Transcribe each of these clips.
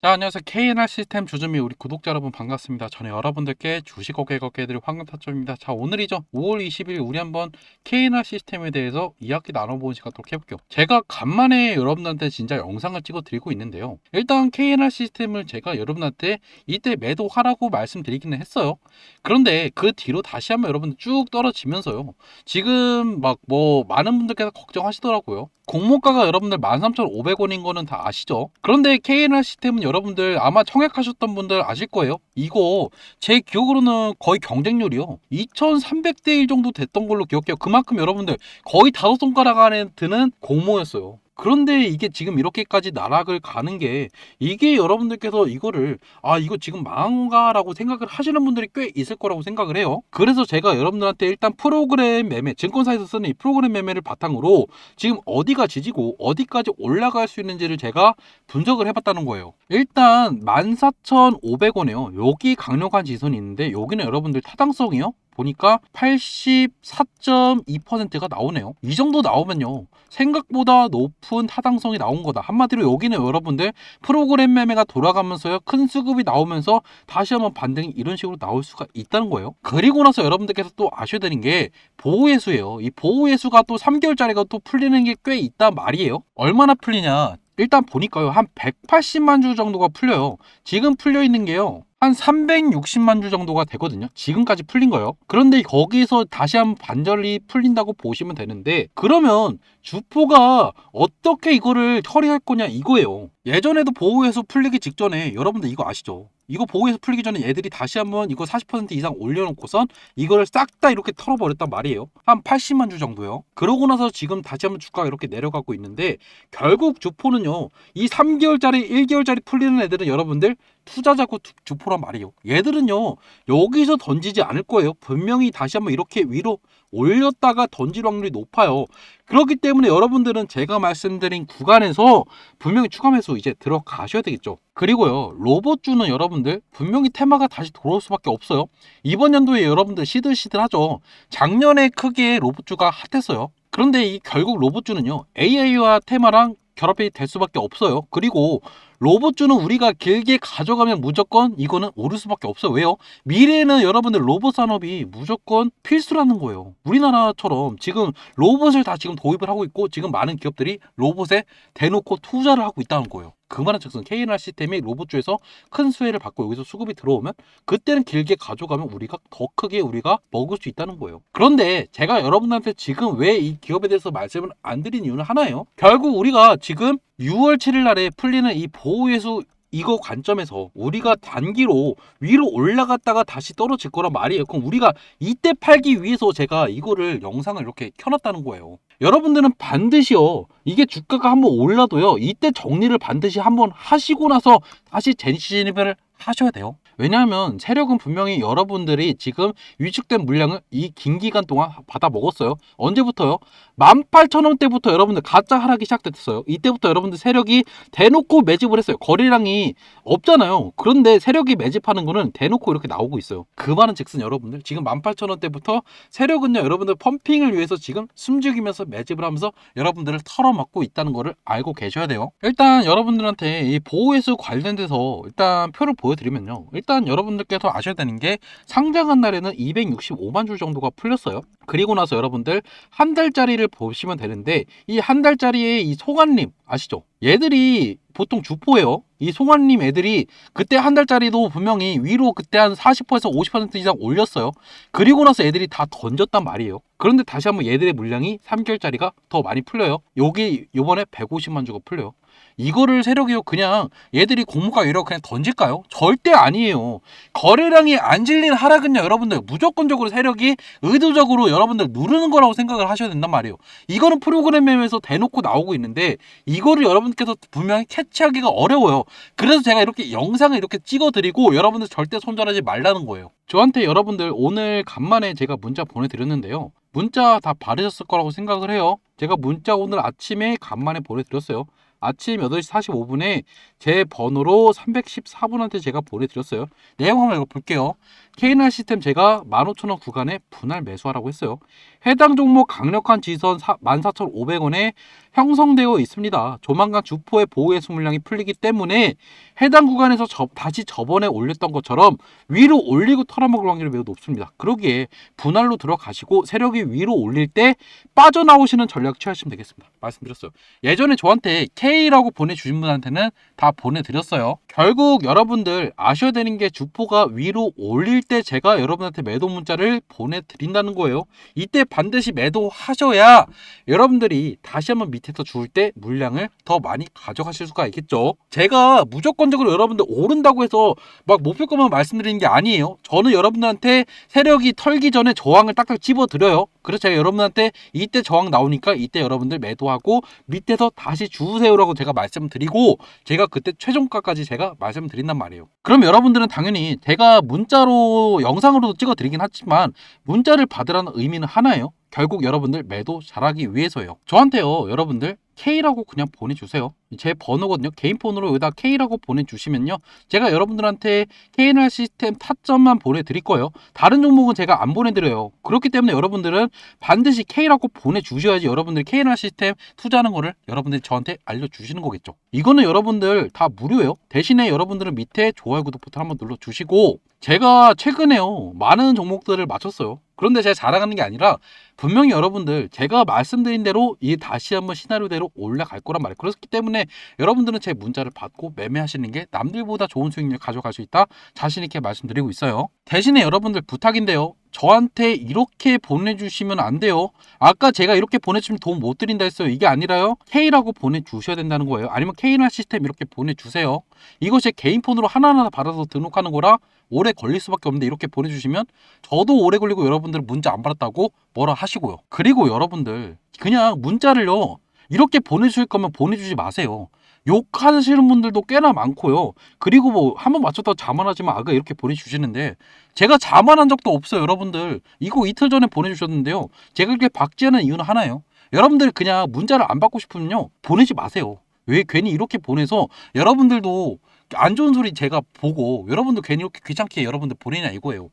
자, 안녕하세요. KNR 시스템 주주미 우리 구독자 여러분 반갑습니다. 저는 여러분들께 주식고개 걷게 해드릴 황금 타점입니다. 자, 오늘이죠. 5월 20일 우리 한번 KNR 시스템에 대해서 이야기 나눠보는 시간 갖도록 해볼게요. 제가 간만에 여러분들한테 진짜 영상을 찍어 드리고 있는데요. 일단 KNR 시스템을 제가 여러분한테 이때 매도하라고 말씀드리기는 했어요. 그런데 그 뒤로 다시 한번 여러분들 쭉 떨어지면서요. 지금 막 뭐 많은 분들께서 걱정하시더라고요. 공모가가 여러분들 13,500원인 거는 다 아시죠? 그런데 KNR 시스템은 여러분들 아마 청약하셨던 분들 아실 거예요. 이거 제 기억으로는 거의 경쟁률이요. 2,300대 1 정도 됐던 걸로 기억해요. 그만큼 여러분들 거의 다섯 손가락 안에 드는 공모였어요. 그런데 이게 지금 이렇게까지 나락을 가는 게 이게 여러분들께서 이거를 아 이거 지금 망한가라고 생각을 하시는 분들이 꽤 있을 거라고 생각을 해요. 그래서 제가 여러분들한테 일단 프로그램 매매 증권사에서 쓰는 이 프로그램 매매를 바탕으로 지금 어디가 지지고 어디까지 올라갈 수 있는지를 제가 분석을 해봤다는 거예요. 일단 14,500원이요. 여기 강력한 지선이 있는데 여기는 여러분들 타당성이요. 보니까 84.2%가 나오네요. 이 정도 나오면요. 생각보다 높은 타당성이 나온 거다. 한마디로 여기는 여러분들 프로그램 매매가 돌아가면서요. 큰 수급이 나오면서 다시 한번 반등이 이런 식으로 나올 수가 있다는 거예요. 그리고 나서 여러분들께서 또 아셔야 되는 게 보호예수예요. 이 보호예수가 또 3개월짜리가 또 풀리는 게 꽤 있단 말이에요. 얼마나 풀리냐? 일단 보니까요. 한 180만 주 정도가 풀려요. 지금 풀려 있는 게요. 한 360만 주 정도가 되거든요. 지금까지 풀린 거예요. 그런데 거기서 다시 한번 반절이 풀린다고 보시면 되는데 그러면 주포가 어떻게 이거를 처리할 거냐 이거예요. 예전에도 보호해서 풀리기 직전에 여러분들 이거 아시죠? 이거 보호해서 풀리기 전에 얘들이 다시 한번 이거 40% 이상 올려놓고선 이거를 싹 다 이렇게 털어버렸단 말이에요. 한 80만 주 정도요. 그러고 나서 지금 다시 한번 주가가 이렇게 내려가고 있는데 결국 주포는요. 이 3개월짜리, 1개월짜리 풀리는 애들은 여러분들 투자자고 주- 주포란 말이에요. 얘들은요. 여기서 던지지 않을 거예요. 분명히 다시 한번 이렇게 위로 올렸다가 던질 확률이 높아요. 그렇기 때문에 여러분들은 제가 말씀드린 구간에서 분명히 추가 매수 이제 들어가셔야 되겠죠. 그리고요, 로봇주는 여러분들 분명히 테마가 다시 돌아올 수밖에 없어요. 이번 연도에 여러분들 시들시들하죠. 작년에 크게 로봇주가 핫했어요. 그런데 이 결국 로봇주는요, AI와 테마랑 결합이 될 수밖에 없어요. 그리고 로봇주는 우리가 길게 가져가면 무조건 이거는 오를 수밖에 없어요. 왜요? 미래에는 여러분들 로봇 산업이 무조건 필수라는 거예요. 우리나라처럼 지금 로봇을 다 지금 도입을 하고 있고 지금 많은 기업들이 로봇에 대놓고 투자를 하고 있다는 거예요. 그 말은 즉슨 KNR 시스템이 로봇주에서 큰 수혜를 받고 여기서 수급이 들어오면 그때는 길게 가져가면 우리가 더 크게 우리가 먹을 수 있다는 거예요. 그런데 제가 여러분한테 지금 왜 이 기업에 대해서 말씀을 안 드린 이유는 하나예요. 결국 우리가 지금 6월 7일 날에 풀리는 이 보호예수 이거 관점에서 우리가 단기로 위로 올라갔다가 다시 떨어질 거란 말이에요. 그럼 우리가 이때 팔기 위해서 제가 이거를 영상을 이렇게 켜놨다는 거예요. 여러분들은 반드시요. 이게 주가가 한번 올라도요. 이때 정리를 반드시 한번 하시고 나서 다시 재진입을 하셔야 돼요. 왜냐하면 세력은 분명히 여러분들이 지금 위축된 물량을 이 긴 기간 동안 받아 먹었어요. 언제부터요? 18,000원대부터 여러분들 가짜 하락이 시작됐어요. 이때부터 여러분들 세력이 대놓고 매집을 했어요. 거래량이 없잖아요. 그런데 세력이 매집하는 거는 대놓고 이렇게 나오고 있어요. 그 말은 즉슨 여러분들 지금 18,000원대부터 세력은요 여러분들 펌핑을 위해서 지금 숨죽이면서 매집을 하면서 여러분들을 털어맞고 있다는 거를 알고 계셔야 돼요. 일단 여러분들한테 이 보호회수 관련돼서 일단 표를 보여드리면요. 일단 여러분들께서 아셔야 되는 게 상장한 날에는 265만 주 정도가 풀렸어요. 그리고 나서 여러분들 한 달짜리를 보시면 되는데 이 한 달짜리의 이 송환림 아시죠? 얘들이 보통 주포예요. 이 송환님 애들이 그때 한 달짜리도 분명히 위로 그때 한 40%에서 50% 이상 올렸어요. 그리고 나서 애들이 다 던졌단 말이에요. 그런데 다시 한번 얘들의 물량이 3개월짜리가 더 많이 풀려요. 여기 요번에 150만 주가 풀려요. 이거를 세력이요 그냥 얘들이 공모가 이렇게 그냥 던질까요? 절대 아니에요. 거래량이 안 질린 하락은요 여러분들 무조건적으로 세력이 의도적으로 여러분들 누르는 거라고 생각을 하셔야 된단 말이에요. 이거는 프로그램 매매에서 대놓고 나오고 있는데 이거를 여러분께서 분명히 캐치하기가 어려워요. 그래서 제가 이렇게 영상을 이렇게 찍어드리고 여러분들 절대 손절하지 말라는 거예요. 저한테 여러분들 오늘 간만에 제가 문자 보내드렸는데요. 문자 다 받으셨을 거라고 생각을 해요. 제가 문자 오늘 아침에 간만에 보내드렸어요. 아침 8시 45분에 제 번호로 314분한테 제가 보내드렸어요. 내용 한번 읽어볼게요. KNR 시스템 제가 15,000원 구간에 분할 매수하라고 했어요. 해당 종목 강력한 지선 14,500원에 형성되어 있습니다. 조만간 주포의 보호해수 물량이 풀리기 때문에 해당 구간에서 저- 다시 저번에 올렸던 것처럼 위로 올리고 털어먹을 확률이 매우 높습니다. 그러기에 분할로 들어가시고 세력이 위로 올릴 때 빠져나오시는 전략 취하시면 되겠습니다. 말씀드렸어요. 예전에 저한테 K 라고 보내주신 분한테는 다 보내드렸어요. 결국 여러분들 아셔야 되는 게 주포가 위로 올릴 때 제가 여러분한테 매도 문자를 보내드린다는 거예요. 이때 반드시 매도하셔야 여러분들이 다시 한번 밑에서 주울 때 물량을 더 많이 가져가실 수가 있겠죠. 제가 무조건적으로 여러분들 오른다고 해서 막 목표가만 말씀드리는 게 아니에요. 저는 여러분들한테 세력이 털기 전에 저항을 딱딱 집어드려요. 그래서 제가 여러분한테 이때 저항 나오니까 이때 여러분들 매도하고 밑에서 다시 주세요라고 제가 말씀드리고 제가 그때 최종가까지 제가 말씀드린단 말이에요. 그럼 여러분들은 당연히 제가 문자로 영상으로도 찍어드리긴 하지만 문자를 받으라는 의미는 하나예요. 결국 여러분들 매도 잘하기 위해서요. 저한테요, 여러분들 K라고 그냥 보내주세요. 제 번호거든요. 개인 폰으로 여기다 K라고 보내주시면요. 제가 여러분들한테 KNR 시스템 타점만 보내드릴 거예요. 다른 종목은 제가 안 보내드려요. 그렇기 때문에 여러분들은 반드시 K라고 보내주셔야지 여러분들이 KNR 시스템 투자하는 거를 여러분들이 저한테 알려주시는 거겠죠. 이거는 여러분들 다 무료예요. 대신에 여러분들은 밑에 좋아요, 구독 버튼 한번 눌러주시고 제가 최근에요. 많은 종목들을 맞췄어요. 그런데 제가 자랑하는 게 아니라 분명히 여러분들 제가 말씀드린 대로 이 다시 한번 시나리오대로 올라갈 거란 말이에요. 그렇기 때문에 여러분들은 제 문자를 받고 매매하시는 게 남들보다 좋은 수익률 가져갈 수 있다 자신 있게 말씀드리고 있어요. 대신에 여러분들 부탁인데요. 저한테 이렇게 보내주시면 안 돼요. 아까 제가 이렇게 보내주면 도움 못 드린다 했어요. 이게 아니라요. K라고 보내주셔야 된다는 거예요. 아니면 K나 시스템 이렇게 보내주세요. 제 개인 폰으로 하나하나 받아서 등록하는 거라 오래 걸릴 수밖에 없는데 이렇게 보내주시면 저도 오래 걸리고 여러분들 문자 안 받았다고 뭐라 하시고요. 그리고 여러분들 그냥 문자를요. 이렇게 보내주실 거면 보내주지 마세요. 욕하시는 분들도 꽤나 많고요. 그리고 뭐 한번 맞췄다고 자만하지만 아가 이렇게 보내주시는데 제가 자만한 적도 없어요, 여러분들. 이거 이틀 전에 보내주셨는데요. 제가 이렇게 박지하는 이유는 하나예요. 여러분들 그냥 문자를 안 받고 싶으면요 보내지 마세요. 왜 괜히 이렇게 보내서 여러분들도 안 좋은 소리 제가 보고 여러분도 괜히 이렇게 귀찮게 여러분들 보내냐 이거예요.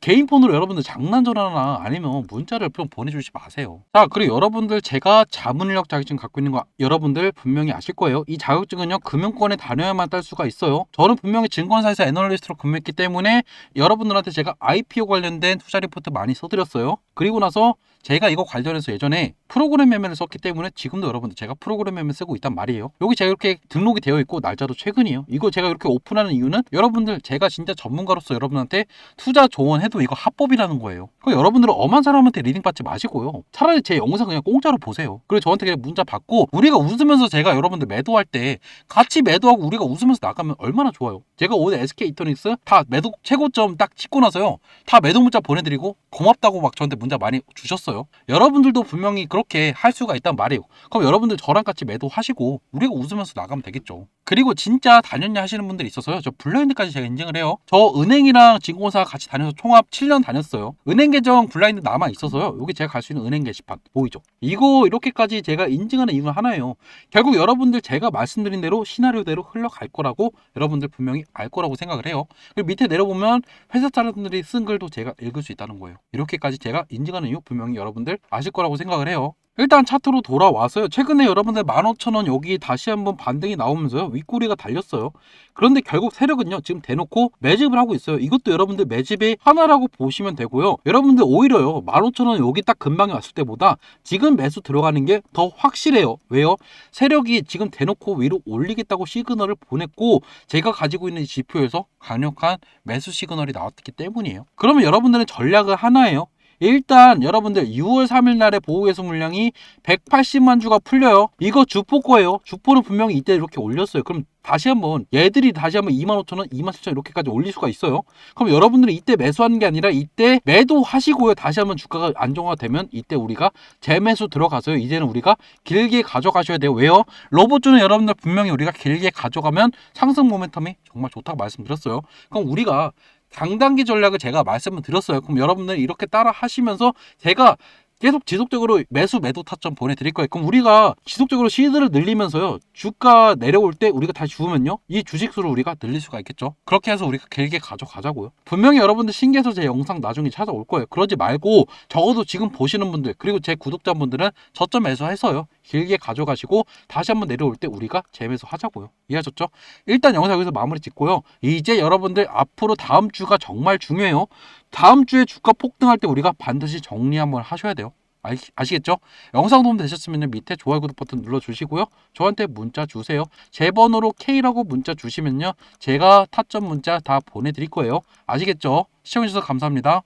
개인 폰으로 여러분들 장난 전화나 아니면 문자를 좀 보내주지 마세요. 자, 그리고 여러분들 제가 자문인력 자격증 갖고 있는 거 여러분들 분명히 아실 거예요. 이 자격증은요, 금융권에 다녀야만 딸 수가 있어요. 저는 분명히 증권사에서 애널리스트로 근무했기 때문에 여러분들한테 제가 IPO 관련된 투자 리포트 많이 써드렸어요. 그리고 나서 제가 이거 관련해서 예전에 프로그램 매매를 썼기 때문에 지금도 여러분들 제가 프로그램 매매 쓰고 있단 말이에요. 여기 제가 이렇게 등록이 되어 있고 날짜도 최근이에요. 이거 제가 이렇게 오픈하는 이유는 여러분들 제가 진짜 전문가로서 여러분한테 투자 조언해도 이거 합법이라는 거예요. 그 여러분들은 엄한 사람한테 리딩 받지 마시고요. 차라리 제 영상 그냥 공짜로 보세요. 그리고 저한테 그냥 문자 받고 우리가 웃으면서 제가 여러분들 매도할 때 같이 매도하고 우리가 웃으면서 나가면 얼마나 좋아요. 제가 오늘 SK 이터닉스 다 매도 최고점 딱 찍고 나서요. 다 매도 문자 보내드리고 고맙다고 막 저한테 문자 많이 주셨어요. 여러분들도 분명히 그렇게 할 수가 있단 말이에요. 그럼 여러분들 저랑 같이 매도하시고 우리가 웃으면서 나가면 되겠죠. 그리고 진짜 다녔냐 하시는 분들이 있어서요. 저 블라인드까지 제가 인증을 해요. 저 은행이랑 증권사 같이 다녀서 총합 7년 다녔어요. 은행 계정 블라인드 남아 있어서요. 여기 제가 갈 수 있는 은행 게시판 보이죠? 이거 이렇게까지 제가 인증하는 이유는 하나예요. 결국 여러분들 제가 말씀드린 대로 시나리오대로 흘러갈 거라고 여러분들 분명히 알 거라고 생각을 해요. 그리고 밑에 내려보면 회사 사람들이 쓴 글도 제가 읽을 수 있다는 거예요. 이렇게까지 제가 인증하는 이유 분명히 여러분들 아실 거라고 생각을 해요. 일단 차트로 돌아와서요. 최근에 여러분들 15,000원 여기 다시 한번 반등이 나오면서요. 윗꼬리가 달렸어요. 그런데 결국 세력은요. 지금 대놓고 매집을 하고 있어요. 이것도 여러분들 매집의 하나라고 보시면 되고요. 여러분들 오히려요. 15,000원 여기 딱 근방에 왔을 때보다 지금 매수 들어가는 게 더 확실해요. 왜요? 세력이 지금 대놓고 위로 올리겠다고 시그널을 보냈고 제가 가지고 있는 이 지표에서 강력한 매수 시그널이 나왔기 때문이에요. 그러면 여러분들은 전략은 하나예요. 일단 여러분들 6월 3일 날에 보호해수 물량이 180만 주가 풀려요. 이거 주포 거예요. 주포는 분명히 이때 이렇게 올렸어요. 그럼 다시 한번 얘들이 다시 한번 25,000원, 27,000원 이렇게까지 올릴 수가 있어요. 그럼 여러분들은 이때 매수하는 게 아니라 이때 매도하시고요. 다시 한번 주가가 안정화되면 이때 우리가 재매수 들어가서요. 이제는 우리가 길게 가져가셔야 돼요. 왜요? 로봇주는 여러분들 분명히 우리가 길게 가져가면 상승 모멘텀이 정말 좋다고 말씀드렸어요. 그럼 우리가 장단기 전략을 제가 말씀을 드렸어요. 그럼 여러분들 이렇게 따라 하시면서 제가 계속 지속적으로 매수 매도 타점 보내드릴 거예요. 그럼 우리가 지속적으로 시드를 늘리면서요. 주가 내려올 때 우리가 다시 주면요. 이 주식수를 우리가 늘릴 수가 있겠죠. 그렇게 해서 우리가 길게 가져가자고요. 분명히 여러분들 신기해서 제 영상 나중에 찾아올 거예요. 그러지 말고 적어도 지금 보시는 분들 그리고 제 구독자분들은 저점 매수해서요. 길게 가져가시고 다시 한번 내려올 때 우리가 재매수 하자고요. 이해하셨죠? 일단 영상 여기서 마무리 짓고요. 이제 여러분들 앞으로 다음 주가 정말 중요해요. 다음 주에 주가 폭등할 때 우리가 반드시 정리 한번 하셔야 돼요. 아시, 아시겠죠? 영상 도움 되셨으면 밑에 좋아요 구독 버튼 눌러주시고요. 저한테 문자 주세요. 제 번호로 K라고 문자 주시면요. 제가 타점 문자 다 보내드릴 거예요. 아시겠죠? 시청해주셔서 감사합니다.